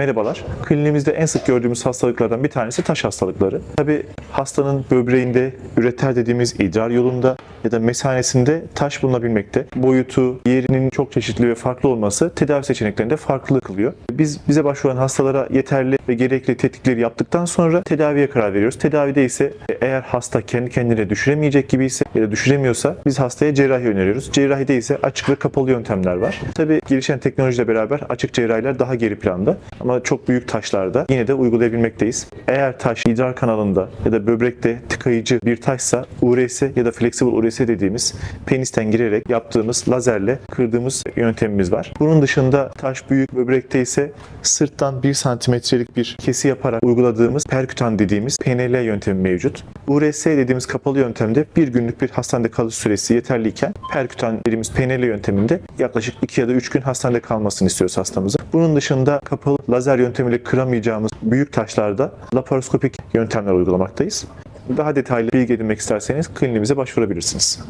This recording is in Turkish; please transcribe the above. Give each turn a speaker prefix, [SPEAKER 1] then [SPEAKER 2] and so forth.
[SPEAKER 1] Merhabalar. Kliniğimizde en sık gördüğümüz hastalıklardan bir tanesi taş hastalıkları. Tabi hastanın böbreğinde, üreter dediğimiz idrar yolunda ya da mesanesinde taş bulunabilmekte. Boyutu, yerinin çok çeşitli ve farklı olması tedavi seçeneklerinde farklılık kılıyor. Biz bize başvuran hastalara yeterli ve gerekli tetkikleri yaptıktan sonra tedaviye karar veriyoruz. Tedavide ise eğer hasta kendi kendine düşüremeyecek gibi ise ya da düşüremiyorsa biz hastaya cerrahi öneriyoruz. Cerrahide ise açık ve kapalı yöntemler var. Tabi gelişen teknolojiyle beraber açık cerrahiler daha geri planda ama çok büyük taşlarda yine de uygulayabilmekteyiz. Eğer taş idrar kanalında ya da böbrekte tıkayıcı bir taşsa URS ya da flexible URS dediğimiz penisten girerek yaptığımız lazerle kırdığımız yöntemimiz var. Bunun dışında taş büyük böbrekte ise sırttan 1 santimetrelik bir kesi yaparak uyguladığımız perkütan dediğimiz PNL yöntemi mevcut. URS dediğimiz kapalı yöntemde bir günlük bir hastanede kalış süresi yeterliyken perkütan dediğimiz PNL yönteminde yaklaşık 2 ya da 3 gün hastanede kalmasını istiyoruz hastamızın. Bunun dışında kapalı lazer yöntemiyle kıramayacağımız büyük taşlarda laparoskopik yöntemler uygulamaktayız. Daha detaylı bilgi edinmek isterseniz kliniğimize başvurabilirsiniz.